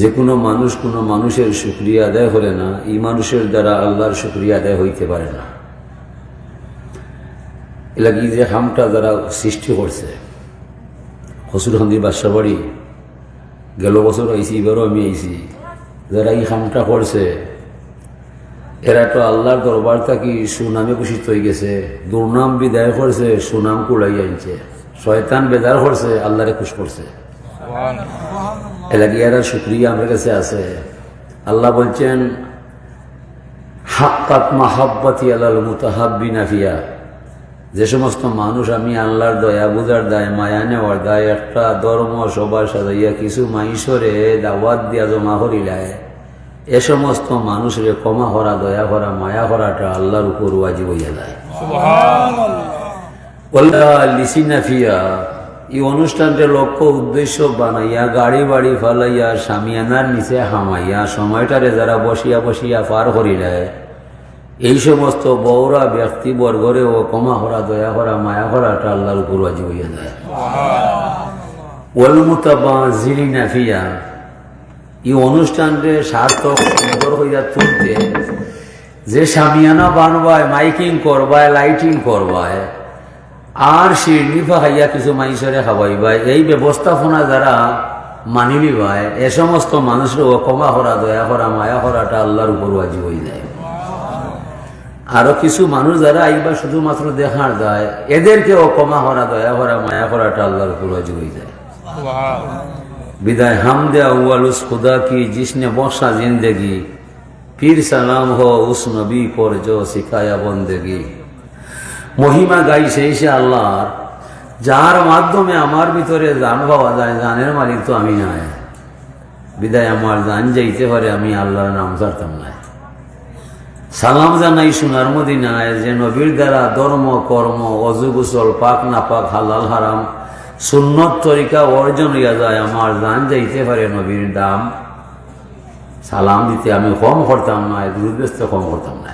যে কোনো মানুষ কোনো মানুষের শুক্রিয়া আদায় করে না, এই মানুষের দ্বারা আল্লাহর শুক্রিয়া আদায় হইতে পারে না। এলাকি যে হামটা যারা সৃষ্টি করছে হসুরহান্দি বাদশা বাড়ি, গেল বছর আইসি এবারও আমি আইসি যারা এই হামটা করছে, এরা তো আল্লাহর দরবার থাকি সুনামে ভূষিত হয়ে গেছে, দুর্নাম বিদায় করছে, সুনাম কুড়াই আনছে। শয়তান বেদার করছে, আল্লাহরে খুশ করছে। এলাকি এরা শুক্রিয়া আমার কাছে আছে। আল্লাহ বলছেন হাক্কাত মাহাব্বাতি আলাল মুতাহাব্বি নাফিয়া যে সমস্ত মানুষ আমি আল্লাহর দয়া বুঝার দায় মায়া নেওয়ার দায় একটা ধর্ম সবার সাজাইয়া কিছু মাইসরে দাওয়াত দিয়া জমা করিলায়। এ সমস্ত মানুষরে ক্ষমা করা দয়া করা মায়া করাটা আল্লাহর উপর ওয়াজিব হইয়া যায়। লিসিনাফিয়া এই অনুষ্ঠানটা লক্ষ্য উদ্দেশ্য বানাইয়া, গাড়ি বাড়ি ফালাইয়া সামিয়ানার নিচে হামাইয়া, সময়টারে যারা বসিয়া বসিয়া পার করিলায় এই সমস্ত বৌরা ব্যক্তিবর্গরে ও ক্ষমা করা, দয়া করা, মায়া করাটা আল্লাহর উপর হইয়া যায়। ওয়াল মুতাবা জিরি নাফিয়া, এই অনুষ্ঠানকে সার্থক সুন্দর হইয়া তুলতে, যে সামিয়ানা বানবায়, মাইকিং করবায়, লাইটিং করবায় আর শিরনি ফাহাইয়া কিছু মাইসরে খাবাই ভাই এই ব্যবস্থাপনা যারা মানিনি ভাই এ সমস্ত মানুষের ক্ষমা হরা দয়া হরা মায়া হরাটা আল্লাহর উপর আজি হয়ে যায়। আরও কিছু মানুষ যারা আইবা শুধুমাত্র দেখার যায় এদেরকেও ক্ষমা হরা দয়া হরা মায়া হরাটা আল্লাহর উপর আজি হয়ে যায়। বিদায়, হাম দেয়া উয়ালুস খুদা কি, জিসনে বসা জিন্দেগি, পীর সালাম হ উস নবী পর শিখায়া বন্দেগী। মহিমা গাই সেই সে আল্লাহর। যার মাধ্যমে আমার ভিতরে জান পাওয়া যায় জানের মালিক তো আমি নাই। বিদায় আমার জান যাইতে পারে, আমি আল্লাহর নাম জানতাম না সালাম জানাই সোনার মদিনায় যে নবীর দ্বারা ধর্ম, কর্ম, অজু গোসল, পাক না পাক, হালাল, হারাম, সুন্নত তরিকা অর্জন হইয়া যায়, আমার জান যাইতে পারে নবীর দাম। সালাম দিতে আমি কম করতাম না দুর্ব্যস্ত কম করতাম না।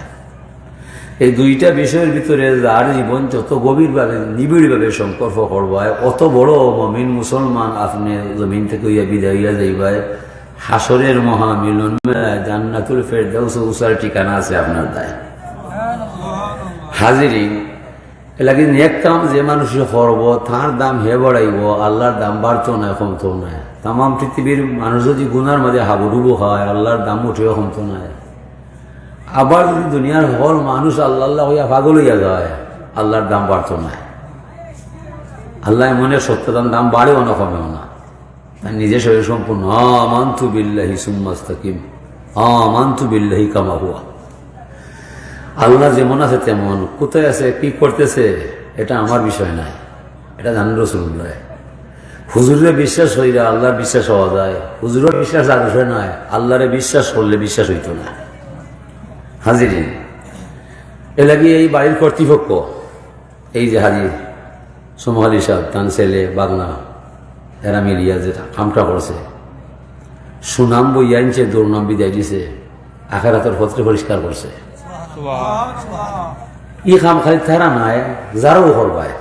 এই দুইটা বিষয়ের ভিতরে যার জীবন যত গভীরভাবে নিবিড়ভাবে সংকল্প করবায় অত বড় মমিন মুসলমান আপনি জমিন থেকে হইয়া বিদায় হইয়া যাইবায় হাসরের মহামিলন জান্নাতুল ফেরদাউস উসার ঠিকানা আছে আপনার দায়। হাজিরিন এলাকি নেক কাম যে মানুষের করব তার দাম হে বাড়াইব আল্লাহর দাম বাড়তো না কমতো না তাম পৃথিবীর মানুষ যদি গুনার মাঝে হাবুডুবু হয় আল্লাহর দাম উঠেও কমতো না আবার যদি দুনিয়ার হল মানুষ আল্লাহ আল্লাহ হইয়া পাগল হইয়া যায়, আল্লাহর দাম বাড়তো না। আল্লাহ মনে সত্যতার দাম বাড়েও না, কমেও না। তাই নিজে শরীর সম্পূর্ণ, আমান্তু বিল্লাহি সুম্মাস্তাকিম, আমান্তু বিল্লাহি কামা হুয়া। আল্লাহ যেমন আছে তেমন, কোথায় আছে, কি করতেছে, এটা আমার বিষয় নাই। এটা জান রসুল নয় হুজুরের বিশ্বাস হইলে আল্লাহর বিশ্বাস হওয়া যায়, হুজুরের বিশ্বাস আর বিষয় নয় আল্লাহরে বিশ্বাস করলে বিশ্বাস হইতো না। হাজিরিন এ লাগিয়ে এই বাড়ির কর্তৃপক্ষ, এই যে হাজির, সোমহালি সাহেব তান ছেলে, বাগনা, এরা মিলিয়া যে কামটা করছে। সুনাম বইয়া আনছে, দুর্নাম বিদায় দিছে আখার হাতের পত্রে পরিষ্কার করছে। ই কাম খালি তারা নাই, যারাও করবায়।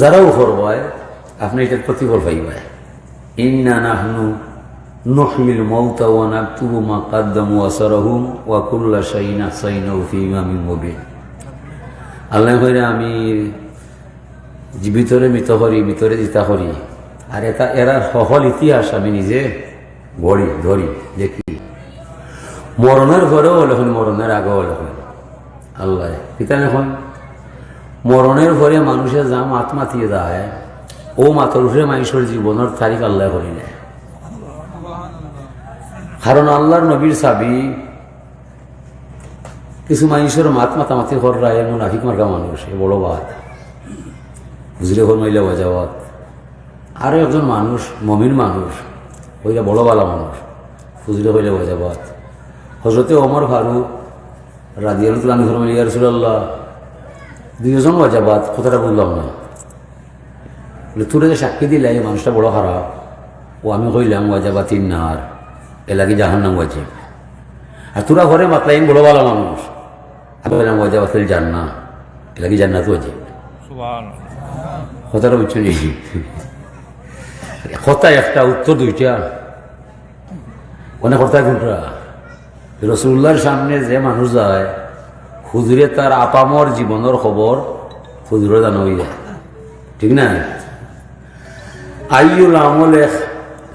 যারাও করবায়, আপনি এটার প্রতিফল পাইবায়। ইন্না নাহনু নহমিল মৌতা ওয়া নাকতুবু মা কাদ্দামু আসারাহুম ওয়া কুল্লা শাইন আহসাইনাহু ফি ইমামিন মুবিন। আল্লাহ কইরা, আমি যে ভিতরে মৃত করি ভিতরে জিতা করি আর এটা এরা সফল ইতিহাস আমি নিজে গড়ি, ধরি, দেখি। মরণের ঘরেও লেখন, মরণের আগেও লেখন। আল্লাহ কিতা এখন মরণের ঘরে মানুষের যাম আত্মাতিয়ে যায় ও মাতর উঠে মানুষের জীবনের তারিখ আল্লাহ করি নেয় কারণ আল্লাহর নবীর সাবি। কিছু মানুষের মাত মাতামাতি করা এমন আফিক মার্কা মানুষ, এ বড় বাদ। বুঝলে হল মহিলা বাজাওয়াত আরও একজন মানুষ, মমিন মানুষ ওইটা বড় বালা মানুষ ফুজলে হইলে বাজাবাত হজরতে ওমর ফারুক রাজিয়াল তুলানি ধর্ম ইয়া রসুল্লাহ দুইজন বাজাবাত কথাটা বললাম না। তোরা যে সাক্ষী দিলে, এই মানুষটা বড় খারাপ। ও আমি কইলাম ওয়াজাবা তিন নার। এলাকি জাহান নাম ওয়াজিব আর তোরা ঘরে মাতলাইন বড় ভালো মানুষ। আমি বললাম ওয়াজাবা ফেল জান না এলাকি জান্নাত ওয়াজিব কথাটা বুঝছ নি? কথা একটা উত্তর দুইটা। কোনে কথা কোনটা রসুল্লার সামনে যে মানুষ যায় হুজুরে তার আপামর জীবনের খবর হুজুরে জানো হয়ে যায়। ঠিক না? আইউল আমলে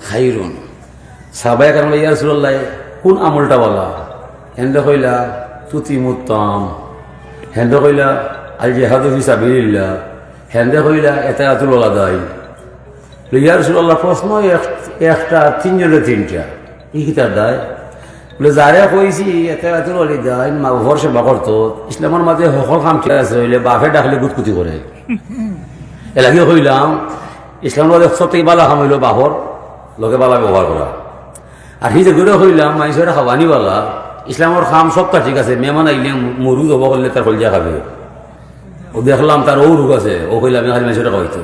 খাইরুন। সাবাই কারণ ইয়া রসুল্লাহ কোন আমলটা বলা? হেন্দ কইলা তুতি মুত্তম হেন্দ কইলা আল জেহাদু ফি সাবিলিল্লাহ। হেন্দে কইলা এটা আতুল দায় ইয়া রসুল্লাহ প্রশ্ন এক- একটা তিনজনে তিনটা। ই কিতার দায়? বলে, যারে কইছি এতে আতুল অলি দায় মা ঘর সেবা করতো, ইসলামের মাঝে সকল কাম ঠিক আছে, হইলে বাপে ডাকলে গুটকুটি করে। এলাকি কইলাম, ইসলামের মাঝে সব থেকে বালা কাম হইল বাপর লগে বালা ব্যবহার করা। আর সি যে গড়ে কইলাম মানুষের খাবানি বালা ইসলামের খাম সবটা ঠিক আছে, মেহমান আইলে মরু যাব করলে তার কলজা খাবে। ও দেখলাম তার ও রোগ আছে, ও কইলাম আমি খালি মানুষের খাওয়াইতো।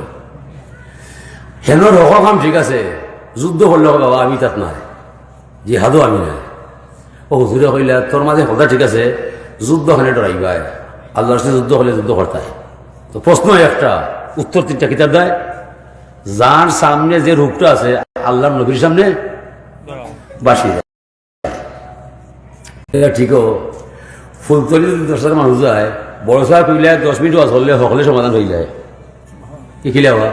হেনর হক খাম ঠিক আছে, যুদ্ধ করলে হবে বাবা, আমি তাত নাই। জিহাদও আমি নাই। ও হুজুরে কইলা, তোর মাঝে কথা ঠিক আছে, যুদ্ধ হলে ডরাইবাই আল্লাহর সাথে যুদ্ধ হলে যুদ্ধ করতাই তো প্রশ্ন একটা, উত্তর তিনটা কিতাব দেয়, যার সামনে যে রূপটা আছে, আল্লাহর নবীর সামনে বাসি দেয় এটা ফুলতলি দশ হাজার মানুষ যায়, বড় সাহেব কইলে দশ মিনিট ওয়াজ হলে সকলে সমাধান হয়ে যায়। শিখিলা হওয়া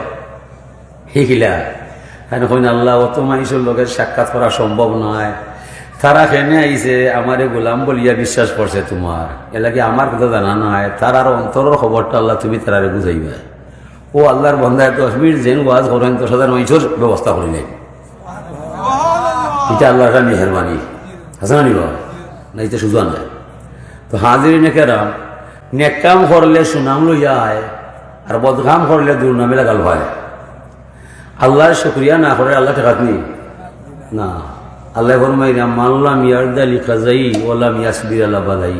শিখিলা কেন কইন আল্লাহ অত মানুষের লোকের সাক্ষাৎ করা সম্ভব নয় তারা কেনে আইছে আমারে গোলাম বলিয়া বিশ্বাস করছে তোমার এলাকি আমার কথা জানা নয় তারার অন্তরের খবরটা আল্লাহ তুমি তারারে বুঝাইবা ও আল্লাহর বন্ধায় দশ মিনিট যেন ওয়াজ করেন দশ হাজার মানুষের ব্যবস্থা করিলেন এটা আল্লাহর মেহরবানি। হাসানি বাবা, না এটা সুযোগ নাই তো হাজির নেকেরা নেকাম করলে সুনাম লইয়া আয়, আর বদকাম করলে দুর্নামে লাগাল হয়। আল্লাহর শুক্রিয়া না করে আল্লাহ ঠেকাতনি না? আল্লাহ ফরমাইরা মাল্লাম ইয়ারদালি কাজাই ওলাম ইয়াসবির আল্লাহ বালাই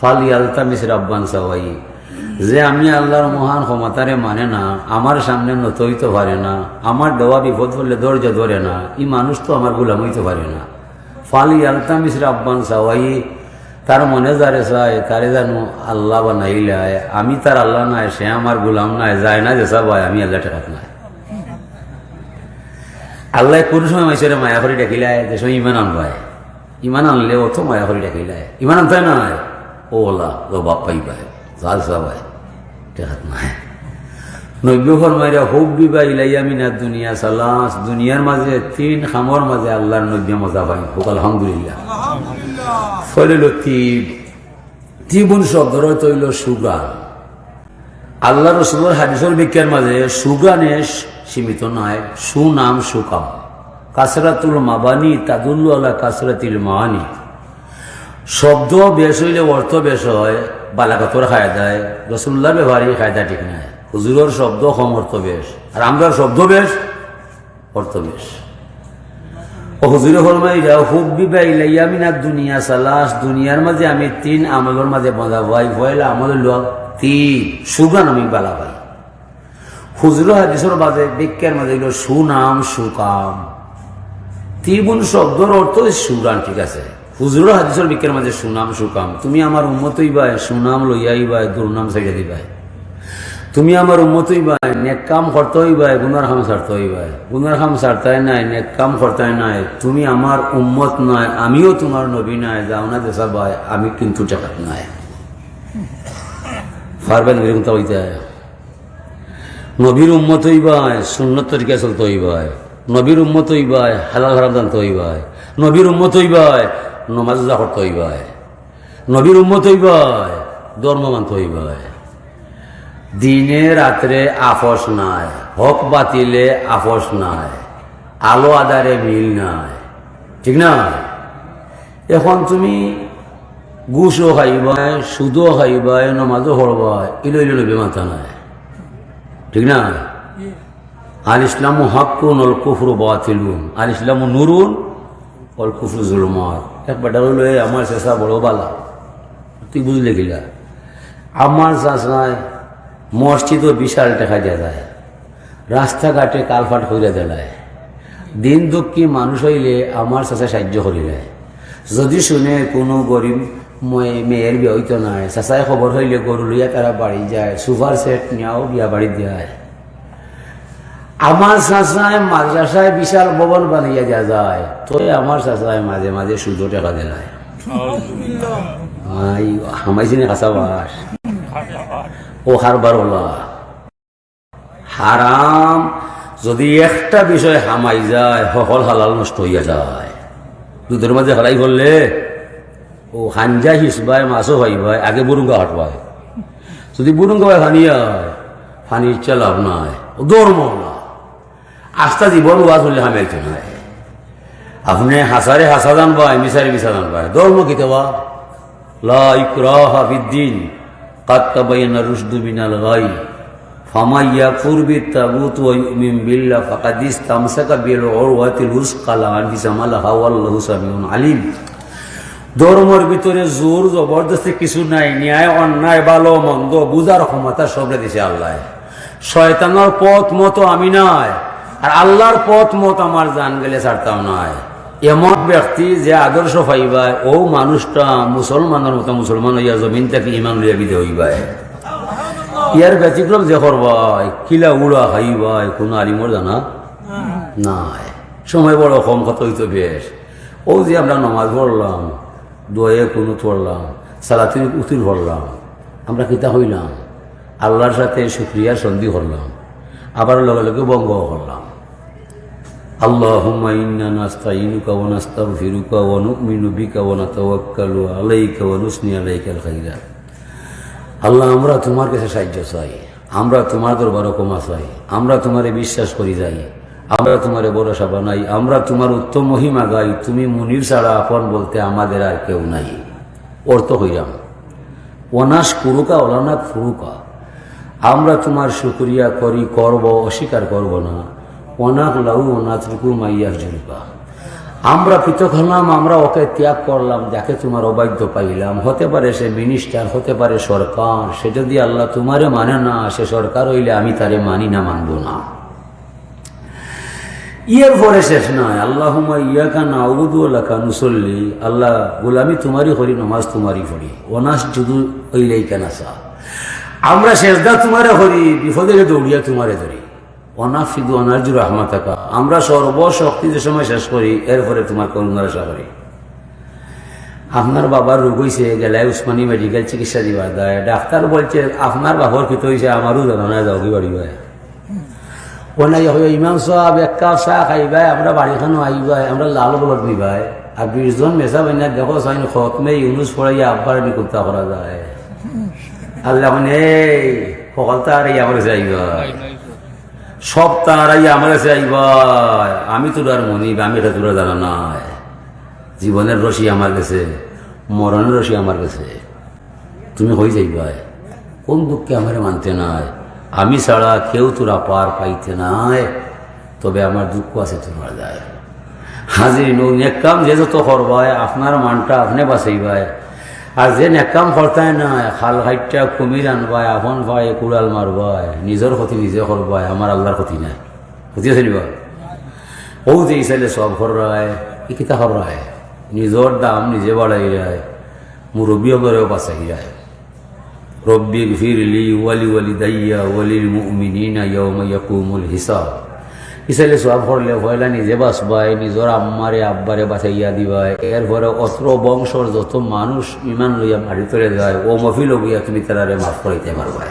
ফাল ইয়ালতা মিস রাব্বান সাওয়াই। যে আমি আল্লাহর মহান ক্ষমতারে মানে না, আমার সামনে নত হইতে পারে না, আমার দেওয়া বিপদ হলে ধৈর্য ধরে না, এই মানুষ তো আমার গুলাম হইতে পারে না। ফালি ইয়ালতা মিস রাব্বান সাওয়াই, তার মনে যারে চায়, তারে জানো, আল্লাহ বানাইলায় আমি তার আল্লাহ নাই, সে আমার গুলাম নাই, যায় না যে সবাই আমি আল্লাহ ঠেকাত নাই। আল্লাহ কোন সময় মাইসরে মায়া করে ডাকিলায় যে সময় ইমান আনবায়। ইমান আনলে অত মায়া করে ডাকিলায় ইমান আনতে নাই? ও ওলা ও বাপ পাইবায় জাল টেকাত নাই। নব্য ফরমাইরা হুব বিবা ইলাইয়া মিনার দুনিয়া সালাস দুনিয়ার মাঝে তিন খামর মাঝে আল্লাহর নব্য মজা পাই হোক আলহামদুলিল্লাহ। ফলিল তিব তিবুন শব্দর তৈল সুগান আল্লাহ রসুলের হাদিসের বিজ্ঞান মাঝে সুগানে সীমিত নয় সুনাম সুকাম। কাসরাতুল মাবানি তাদুল্লু আল্লাহ কাসরাতিল মাহানি শব্দ বেশ হইলে অর্থ বেশ হয় বালাকাতর খায় দেয় রসুল্লাহ ব্যবহারী খায়দা ঠিক নাই হুজুরের শব্দ কম অর্থ বেশ আর আমরার শব্দ বেশ অর্থ বেশ ও হুজুরে ফরমাই যাও হুব বিবা ইলাইয়া মিনার দুনিয়া সালাস দুনিয়ার মাঝে আমি তিন আমলের মাঝে বাঁধা ভাই, ভয়লা আমলের লোক তিন, সুগান আমি বালা ভাই হুজুর হাদিসের মাঝে বিজ্ঞান মাঝে সুনাম, সুকাম। তিবুন শব্দর অর্থ সুগান, ঠিক আছে? হুজুর হাদিসের বিজ্ঞান মাঝে সুনাম সুকাম। তুমি আমার উন্মতই বাই সুনাম লইয়াই বাই দুর্নাম ছেড়ে দিবাই তুমি আমার উন্মতই বাই নেক কাম করতেই বাই গুনার খাম ছাড়তেই বাই গুনার খাম ছাড়তাই নাই নেক কাম করতাই নাই। তুমি আমার উম্মত নয় আমিও তোমার নবী নাই যাও না দেশা বাই আমি কিন্তু টাকাত নাই। এরকম তো হইতে নবীর উম্মত হইবাই সুন্নত তরিকা চলতে হইবাই নবীর উম্মত হইবাই হালাল হারাম জানতে হইবাই নবীর উম্মত হইবাই নমাজ করতে হইবাই নবীর উম্মত হইবাই ধর্ম মানতে হইবাই দিনে রাত্রে আপস নাই হক বাতিলে আপস নাই আলো আদারে মিল নাই ঠিক না? এখন তুমি ঘুষও খাইবাই সুদও খাইবাই নমাজও হরবাই ইলো ইলো নবী মাথা নাই ঠিক না? আল ইসলাম হাক্কুন অল কুফরু বাতিলুন আল ইসলাম নুরুন অল কুফরু জুলমার এক বেটার এই আমার চেষ্টা বড় বালা। তুই বুঝলে গিলা আমার চাষায় মসজিদও বিশাল দেখা যায়। রাস্তাঘাটে কালফাট হইলে দেলায় দিন দুঃখী মানুষ হইলে আমার চাষা সাহায্য করিলে যদি শুনে কোনো গরিব মেয়ের বিয়ে হইতো নাই, চাচাই খবর হইলে গরু লইয়া তারা বাড়ি যায় সুপার সেট নিয়েও বিয়া বাড়ি যায়। আমার চাচায় মাদ্রাসায় বিশাল ভবন বানিয়ে যা যায়। তো আমার চাচায় মাঝে মাঝে সুযোগ টাকা দেয় আই হামাইছি না কাঁচা বাস। ও হারবার ওলা হারাম, যদি একটা বিষয় হামাই যায়, সকল হালাল নষ্ট হইয়া যায়। দুধের মাঝে হারাই করলে ও হাঞ্জা হিসবায় মাছও ভাই, আগে বুরুঙ্গা হাঁটবায়। যদি বুরুঙ্গা হয় ফানি ইচ্ছা লাভ নাই। ও দৌড় না আস্থা জীবন ওয়াজ উল্লেখ আমি একজন আপনি হাসারে হাসা জান পায় মিসারে মিশা জান পায়। ধর্ম কি তেবা লাফিদ্দিন কাত্তাবাইনা রুশদু মিনাল গাই ফামাইয়া কুরবি তাগুত ওয়াইমিন বিল্লাহ ফাকাদিস তামসাকা বিল ওরওয়াতিল উসকালা আনফি সামালা হাওয়াল্লাহু সামিউন আলিম। ধর্মর ভিতরে জোর জবরদস্তি কিছু নাই, ন্যায় অন্যায়, ভালো মন্দ বুঝার ক্ষমতা সবরে দিছে আল্লাহ। শয়তানোর পথ মতো আমি নয় আর আল্লাহর পথ মত আমার জান গেলে ছাড়তাম নয় এমন ব্যক্তি যে আদর্শ পাইবায়, ও মানুষটা মুসলমানের মতো মুসলমান হইয়া জমিন থেকে ইমান লইয়া বিদে হইবায়। ইয়ার ব্যতিক্রম যে করবাই কিলা উড়া হাইবাই কোনো আলিমর জানা নাই। সময় বড় কম, কত হইতো বেশ। ও যে আমরা নমাজ পড়লাম, দয়ে কোনো পড়লাম সালাতির উতির পড়লাম, আমরা কিতা হইলাম? আল্লাহর সাথে সুক্রিয়ার সন্ধি করলাম, আবার লগে লগে বঙ্গ করলাম। اللهم إنا نستعينك ونستغفرك ونؤمن بك ونتوكل عليك ونثني عليك الخيرات আল্লাহ আমরা তোমার কাছে সাহায্য চাই আমরা তোমার দরবার ক্ষমা চাই আমরা তোমারে বিশ্বাস করি যাই আমরা তোমারে ভরসা বানাই আমরা তোমার উত্তম মহিমা গাই তুমি মুনির ছাড়া আপন বলতে আমাদের আর কেউ নাই অর্থ হইলাম অনাস কুরুকা অলানা ফুরুকা আমরা তোমার শুক্রিয়া করি করব অস্বীকার করব না অনাক লাউ অনাথরুকু মাইয়ার জুলকা আমরা পৃথক হলাম, আমরা ওকে ত্যাগ করলাম, যাকে তোমার অবাধ্য পাইলাম। হতে পারে সে মিনিস্টার হতে পারে সরকার, সে যদি আল্লাহ তোমারে মানে না, সে সরকার হইলে আমি তারে মানি না, মানব না। ইয়ের পরে শেষ নয় আল্লাহ ইয়াকা না উবুদুল্লাহ নুসল্লি। আল্লাহ গোলামি তোমারই করি, নমাজ তোমারই করি অনাস যদু হইলেই কেনাসা আমরা শেষদা তোমারে করি, বিপদে দৌড়িয়া তোমারে ধরি। অনাফিদু অনার্জুর রহমা থাকা আমরা সর্বশক্তি যে সময় শেষ করি, এরপরে তোমার করুণার আশা করি। আপনার বাবার রোগ হয়েছে গেলে উসমানী মেডিকেল চিকিৎসা দিবা। দেয় ডাক্তার বলছে, আপনার বাবার কিতো হয়েছে আমারও জানা যাও কি বাড়ি ভাই ওনাই হয়ে ইমাম সাহেব, এক কাপ চাহ খাইবাই, আমরা বাড়িখানো আইবাই, আমরা লাল বলত নিবাই। আর বিশজন মেসা বাইনা দেখো, সাইন খতমে ইউনুস পড়াইয়া আব্বার নিকুত্তা করা যায়। আল্লাহ মানে এই সকল তার এই আমার যাইবাই সব তারাই আমার কাছে আইবাই আমি তোর আর মনিব আমি এটা তোরা জানা নাই। জীবনের রশি আমার কাছে, মরণের রশি আমার কাছে। তুমি হয়ে যাইবাই কোন দুঃখে আমার মানতে নাই? আমি ছাড়া কেউ তোরা পার পাইতে নাই। তবে আমার দুঃখ আছে তোমার যায় হাজির নো কাম যে যত করবাই আপনার মানটা আপনি বাঁচাইবাই আর যে নেকাম করতাই না খাল হাইটটা কুমির আনবাই আপন ভাই কুড়াল মারবাই নিজের ক্ষতি নিজে করবাই আমার আল্লাহর ক্ষতি নাই। ক্ষতি আছে নিবা ও যে ইসাইলে সব হরায় ই কিতা হরায় নিজের দাম নিজে বাড়াই যায় মুরব্বী অগরেও বাঁচাই যায় রব্বি ফিরলি ওয়ালি ওয়ালি দাইয়া ওয়ালিল মুমিনিনা ইয়াউমা ইয়াকুমুল হিসাব ইসাইলে সব হরলে হয়লা নিজে বাঁচবাই নিজের আম্মারে আব্বারে বাঁচাইয়া দিবাই। এরপরে অস্ত্র বংশর যত মানুষ ইমান লইয়া মারি তোলে যায় ও মফিল গিয়া তুমি তারারে মাফ করাইতে পারবাই।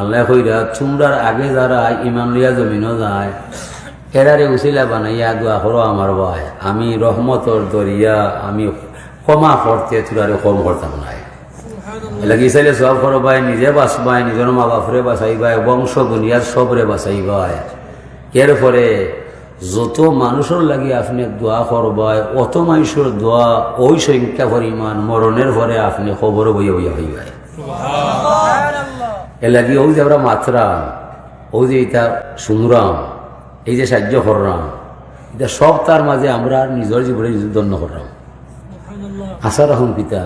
আল্লাহ কইরা আগে যারা ঈমান লইয়া জমিনও যায় এরারে উসিলা বানাইয়া দোয়া করো আমার ভাই। আমি রহমতর দরিয়া আমি ক্ষমা করতে তোরারে কম করতাম নাই। লাগি চাইলে সব করো ভাই নিজে বাঁচবাই নিজের মা বাপরে বাঁচাইবাই বংশ বুনিয়াদ সবরে বাঁচাইবাই। এর পরে যত মানুষের লাগি আপনি দোয়া করবাই অত মানুষের দোয়া ওই সংখ্যা পরিমাণ মরণের পরে আপনি খবর বইয়া বইয়া হইবাই। এ লাগি ওই যে আমরা মাত্রা ওই যে এটা সুমরাম এই যে সাহায্য করলাম এটা সব তার মাঝে আমরা নিজের জীবনে দণ্ড করলাম আশা রাখুন পিতা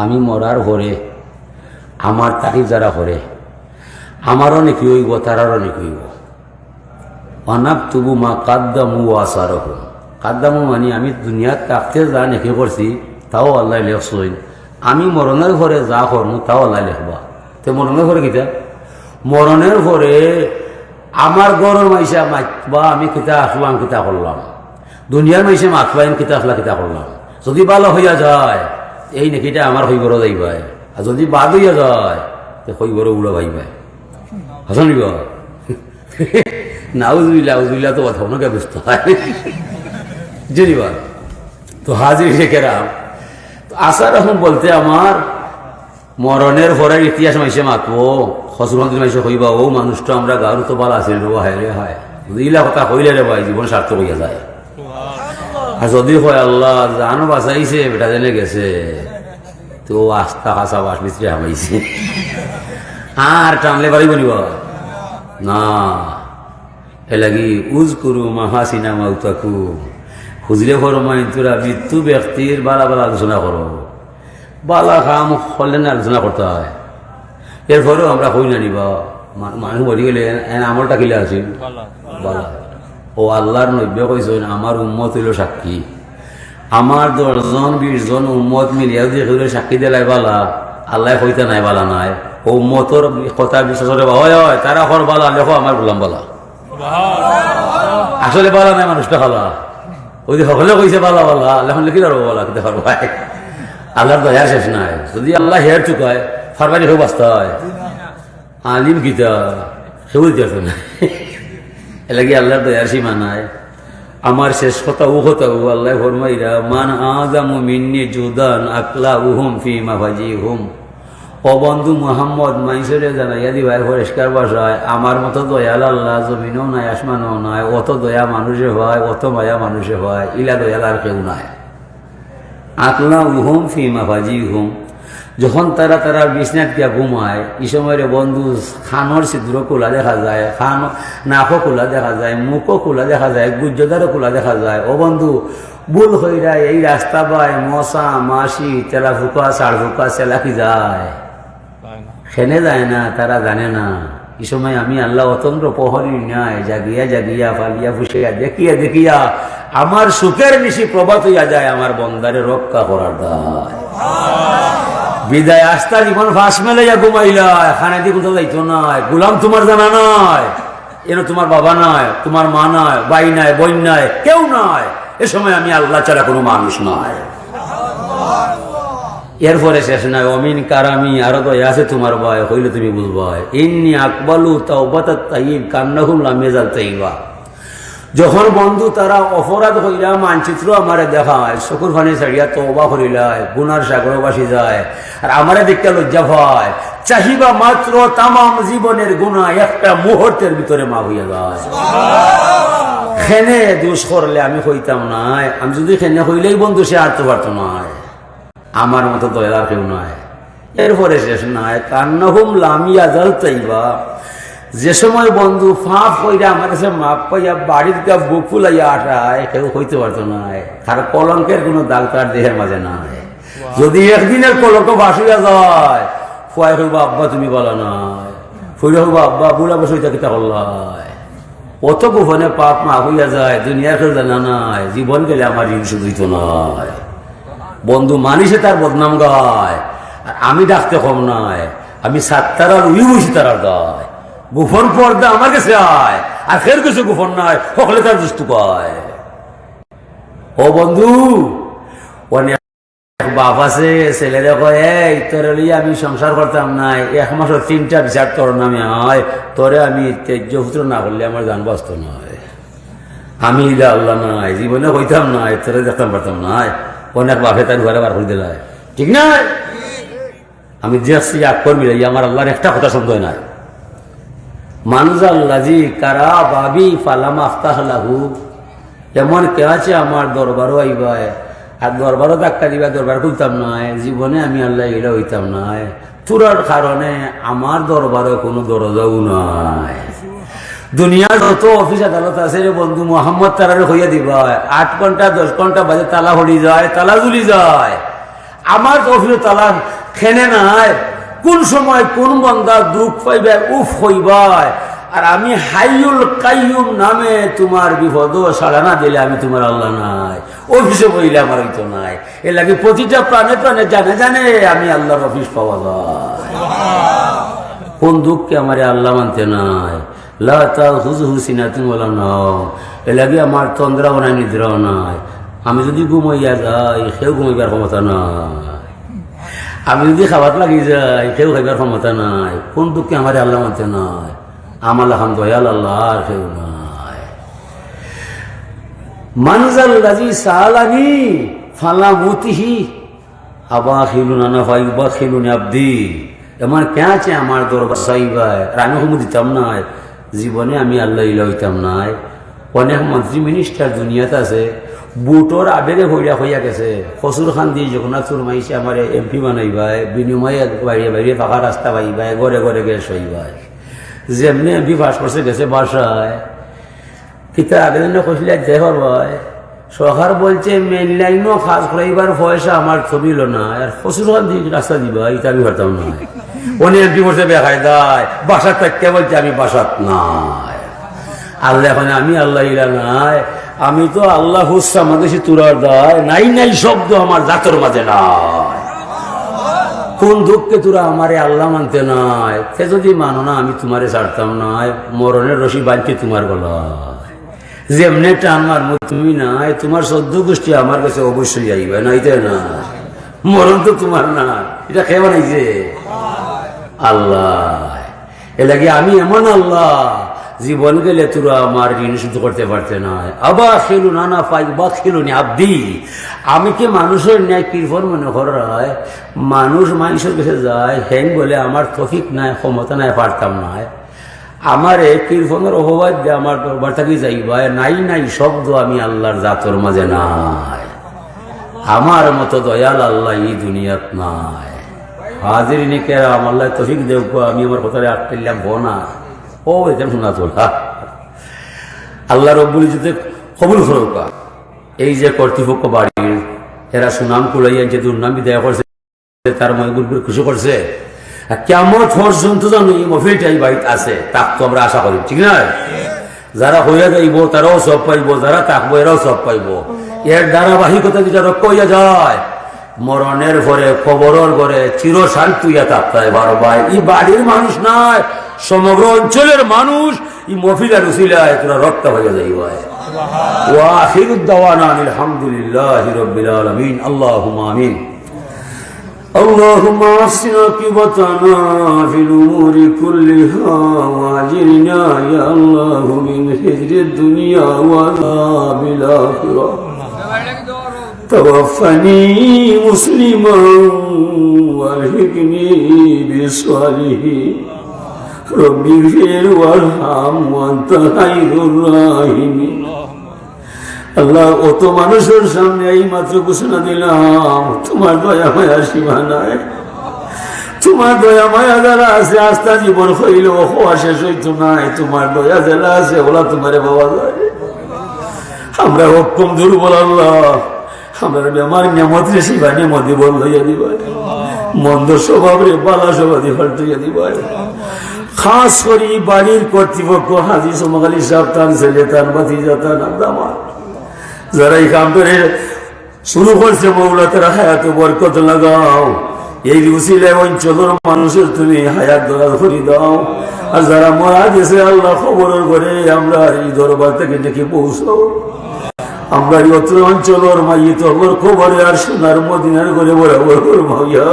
আমি মরার ঘরে আমার তারিফ যারা করে আমারও নাকি হইব, তারারও নাকি হইব। অনাপ তবু মা কাদ্দামু রাখুন কাদ্দামু মানে আমি দুনিয়াত তাকতে যা নাকি করছি, তাও আল্লাহ লেখসইন আমি মরণের ঘরে যা করমু, তাও আল্লাহ লেখবা। তো মরণের ঘরে কিতা? মরণের ঘরে আমার গরর মাইসা মাতবা, আমি কিতা আসলাম কিতা করলাম দুনিয়ার মাইসে মাতবাইন কিতা আসলা কিতা করলাম যদি ভালো হইয়া যায় এই নেকিটা আমার হইবর যাইবাই আর যদি বাদ হইয়া যায়, তো হইবর উড়া ভাইবাই হাসানিব নাউজুবিল্লা উজবিল্লা তো কথা ব্যস্ত হয়। তো হাজির শেখেরাম তো আসার এখন বলতে আমার মরণের পরের ইতিহাস মাইসে মাতবো হসরমন্দির মাইসে হইবা ও মানুষটা আমরা গারু তো আছেন রে হায়। রে হায় ইলা কথা হইলে রে ভাই জীবন সার্থক হইয়া যায়। আর যদি হয় আল্লাহ জানো বাঁচাইছে বেটা জেনে গেছে। তো আস্তা কাঁচা বাস মিস্ত্রি হামাইছে। আর টানলে পারিব নিব না। এ লাগি উজ করু মাহাসিনা মাউতাকু। খুঁজলে করো মাই তোরা মৃত্যু ব্যক্তির বালা বালা আলোচনা করো। বালা কাম হলে না আলোচনা করতে হয়। এরপরেও আমরা হই না নিবা। মানুষ মরি গেলে এন আমলটা কিলে আছি বালা। ও আল্লাহর নব্য কইছেন আমার উম্মত হইল সাক্ষী। আমার দশজন বিশ জন উম্মত মিলিয়া যদি হইলে সাক্ষী দিলাই বালা আল্লাহ কইতে নাই বালা নাই। ও উম্মতর কথা বিশ্বাস করে হয় হয় তারা হর বালা লেখো আমার গোলাম বালা। আসলে বালা নাই মানুষটা খালা ওই যে সকলে কইছে বালা বালা আল্লাহ লিখি দাঁড়ো বালা কিন্তু ভাই? আল্লাহর দয়া শেষ নাই। যদি আল্লাহ হেয়ার চুকায় ফারবারি কেউ বাঁচতে হয় আলিম গীতা সেও দিতে না। এলাকি আল্লাহর দয়ার সীমা নাই আমার শেষ কথা কথা ও আল্লাহ ফরমাইরা, মান আজামু মিন্নি জুদান আকলা উহুম ফি মাফাজি হুম ও বন্ধু মোহাম্মদ মাইসরে জানাইয়া দিবাই পরিষ্কার বাসায় আমার মতো দয়াল আল্লাহ, জমিনও নাই, আসমানও নাই, অত দয়া মানুষে হয়, অত মায়া মানুষে হয়, ইলা দয়াল আর কেউ নাই। আকলা উহুম ফি মাফাজি হুম যখন তারা তারা বিছনাত গিয়া ঘুমায় এই সময় বন্ধু খানোর ছিদ্র খোলা দেখা যায় খান নাকও খোলা দেখা যায় মুখও খোলা দেখা যায় গুজ্জদারও খোলা দেখা যায়। ও বন্ধু ভুল হইরা এই রাস্তা বাই মশা মাসি তেলা ফুকা সাড় ফুকা সেলাকি যায় খেনে যায় না তারা জানে না। এই সময় আমি আল্লাহ অতন্ত্র প্রহরী নাই জাগিয়া জাগিয়া ফালিয়া ফুসিয়া দেখিয়া দেখিয়া আমার সুখের বেশি প্রভাত হইয়া যায় আমার বন্দারে রক্ষা করার দায়। বিদায় আস্তা জীবন ফাঁস মেলে যা ঘুমাইলা, এখানে দিয়ে কোথাও যাইতো নয় গুলাম তোমার জানা নয় এন তোমার বাবা নয় তোমার মা নয় বাই নাই, বোন নয় কেউ নয় এ সময় আমি আল্লাহ ছাড়া কোনো মানুষ নয় এরপরে শেষ নয় অমিন কারামি, আরও তো আছে তোমার ভয় হইলে তুমি বুঝবা ইন্নি আকবালু তাওবাতাত তাইব কান্নাহুম লামেজাল তাইবা যখন বন্ধু তারা অপরাধ হইলা মানচিত্র আমারে দেখায় চকুর ফানি ছাড়িয়া তবা করিলায় গুনার সাগর বাসি যায় আর আমারে দেখতে লজ্জা ভয় চাহিবা মাত্র তামাম জীবনের গুণা একটা মুহূর্তের ভিতরে মা হইয়া যায়। খেনে দোষ করলে আমি হইতাম নাই। আমি যদি খেনে হইলেই বন্ধু সে আর তো পারতো নয় আমার মতো দয়ার কেউ নয় এরপরে শেষ নয় কান্নহুম লামিয়া জাল তাইবা যে সময় বন্ধু ফাঁপ কইরা আমার কাছে মাপ পাইয়া বাড়ির গা বুক ফুলাইয়া আটায় কেউ হইতে পারতো না। তার কলঙ্কের কোনো দাগ তার দেহের মাঝে নাই। যদি একদিনের কলঙ্ক ভাসিয়া যায় ফুয়াই হইবা আব্বা তুমি বলা নয় ফুইরা হইবা আব্বা বুড়া বসে কিতা করলাই অত গোপনে পাপ মা হইয়া যায় দুনিয়ার কেউ জানা নাই জীবন গেলে আমার ঋণ শুধুই তো নয় বন্ধু মানিসে তার বদনাম গায় আর আমি ডাকতে কম নয় আমি সাতটার উই বসি তার গায়। গোপন পর্দা আমার কাছে আয়। আর ফের কিছু গোপন নয় সকলে তার দুষ্টু কয় ও বন্ধু বাপ আছে, ছেলেরা কয়, এই, তোর আমি সংসার করতাম নাই, এক মাসের তিনটা বিচার তোর নামে হয় তোরে আমি তেজ্য পুত্র না করলে আমার জান বাস্ত নয় আমি ইলা আল্লাহ নাই, জীবনে হইতাম নাই, তোরে দেখতাম পারতাম নাই। অনেক বাপে তার ঘরে বার করে দিলাই ঠিক না আমি দেখছি আগ করবি আমার আল্লাহর একটা কথা সন্দেহ নাই। মানজাল্লাজি কারা বাবি ফালামা আফতাহ লাহু এমন কে আছে আমার দরবারও আইবায়। আর দরবারও ধাক্কা দিবা, দরবার খুলতাম নয় জীবনে আমি আল্লাহ এলে হইতাম নয় তোরার কারণে আমার দরবারে কোনো দরজাও নাই। দুনিয়ার যত অফিস আদালত আছে বন্ধু, মোহাম্মদ তারারে হইয়া দিবা আট ঘণ্টা, দশ ঘণ্টা বাজে তালা হলি যায়, তালা জুলি যায়। আমার অফিসে তালা খেনে নাই। কোন সময় কোন বন্দা দুঃখ পাইবে, উফ হইবায় আর আমি হাইয়ুল কাইয়ুম নামে তোমার বিপদ সাড়া না দিলে আমি তোমার আল্লাহ নাই। অফিসে বইলে আমার হইতো নাই। এ লাগে প্রতিটা প্রাণে প্রাণে জানে জানে আমি আল্লাহর অফিস পাওয়া যায়। কোন দুঃখকে আমার আল্লাহ মানতে নাই। লাতা হুজু হুসিনা তুমি বলো নাও এ লাগে আমার তন্দ্রাও নাই, নিদ্রাও নাই। আমি যদি ঘুমাইয়া যাই, সেও ঘুমাইবার ক্ষমতা নাই। আমি যদি খাবার লাগি যাই কেউ খাইবার ক্ষমতা নাই। কোন দুঃখে আমার আল্লাহ মানতে নাই। আমার এখন দয়াল আল্লাহ আর কেউ নাই। মানজাল গাজি সালানি ফালা মুতিহি। আবা খিলুন আনা ভাই বা খিলুন আব্দি। এমন কে আছে আমার দরবার সাইবাই আমি হুমু দিতাম নাই। জীবনে আমি আল্লাহ ইলা হইতাম নাই। অনেক মন্ত্রী মিনিস্টার দুনিয়াতে আছে। বুটর আবেগে হইয়া হইয়া গেছে। ফসুর খান দিয়ে জগন্নাথ সুরমাইছে আমার এমপি বানাইবাই বিনিময়ে বাইরে বাইরে ফাঁকা রাস্তা পাইবাই ঘরে ঘরে গ্যাস হইবাই যেমনি এমপি পাস করছে গেছে বাসায় কিতা আবেদন কইলে দেহর ভাই। সরকার বলছে মেন লাইনও কাজ করাইবার পয়সা আমার ছবিল না আর ফসুর খান দিয়ে রাস্তা দিবা এটা আমি পারতাম না অনেক এমপি করছে বেখায় দায় বাসার থাকতে বলছে, আমি বাসাত নাই। আল্লাহ এখন আমি আল্লাহ ইলা নাই। আমি তো আল্লাহ হুসা আমাদের সে তুরার দায়, নাই নাই শব্দ আমার জাতর মাঝে নাই। কোন দুঃখকে তোরা আমারে আল্লাহ মানতে নাই? সে যদি মানো না, আমি তোমারে ছাড়তাম নাই মরণের রশি বাঁধতে তোমার গলায়। যেমনে মারমো, তুমি নাই, তোমার সদ্য গোষ্ঠী আমার কাছে অবশ্যই আইবে, নাইতে না। মরণ তো তোমার না, এটা খেয়ে বানাইছে। আল্লাহ, এ লাগে আমি এমন আল্লাহ। জীবন গেলে তোরা আমার ঋণ শুধু করতে পারতে নাই আবার খেলু, নানা পাই বা খেলুনি আব্দি। আমি কি মানুষের ন্যায় কৃপন মনে করায়? মানুষ মানুষের কাছে যায় হ্যাং বলে আমার তফিক নাই, ক্ষমতা নাই, পারতাম নাই আমার এই কৃপনের অভাব দিয়ে আমার দরবার থাকি যাইবা নাই নাই শব্দ আমি আল্লাহর জাতর মাঝে নাই। আমার মতো দয়াল আল্লাহ এই দুনিয়াত নাই। হাজির নিকেরা আল্লাহ তফিক দেব আমি আমার কথারে আটকাইলাম, বোনা। ও তোলা আল্লাহ রব্বুল কবুল এই যে কর্তৃপক্ষ বাড়ির, এরা সুনাম কুলাইয়া যে দুর্নামি দেয়া করছে, তার মনে গুরগুর খুশি করছে। কেমন পর্যন্ত এই মফিলটাই বাড়িতে আছে, তাক তো আমরা আশা করি, ঠিক না? যারা হইয়া যাইব, তারাও সব পাইব, যারা থাকব, এরাও সব পাইব। এর ধারাবাহিকতা যেটা রক্ষ হইয়া যায়, মরণের ঘরে খবরের ঘরে চির শান্তুইয়া থাকতে বারবার। এই বাড়ির মানুষ নয় সমগ্র অঞ্চলের মানুষ এই মফিলার উসিলায় তোরা রক্ত হইয়া যাইব واخر الدعوانا ان الحمد لله رب العالمين اللهم امين اللهم احسن عاقبتنا في الامور كلها واجرنا يا الله من خزي الدنيا وعذاب الاخره توفني مسلما والحقني بالصالحين رب اغفر وارحم وانت خير الراحمين আল্লাহ অত মানুষের সামনে এই মাত্র ঘোষণা দিলাম তোমার দয়া মায়া সীমা নাই তোমার দয়া মায়া যারা আছে আস্থা জীবন হইল হওয়া শেষ হইতো নাই তোমার দয়া যারা আছে ওলা তোমারে পাওয়া যায় আমরা অক্ষম দুর্বল আল্লাহ আমরা বেমার নেমত রে শিবা নেমতি বল হইয়া দিবা মন্দ স্বভাব রে বালা স্বভাব হইয়া দিবা খাস করি বাড়ির কর্তৃপক্ষ, হাজি সমকালী সাহেব তার ছেলে, তার ভাতিজা, তার দামার যারা এই কাম করে শুরু করছে, মৌলা, তারা হায়াতে বরকত লাগাও। এই রুসিলে অঞ্চলের মানুষের তুমি হায়াত দরাজ করি দাও। আর যারা মারা গেছে, আল্লাহ খবরের করে আমরা এই দরবার থেকে দেখে পৌঁছাও। আমরা এই অত্র অঞ্চলের মাইয়ে তবর খবরে আর সোনার মদিনার করে বরাবর মাইয়া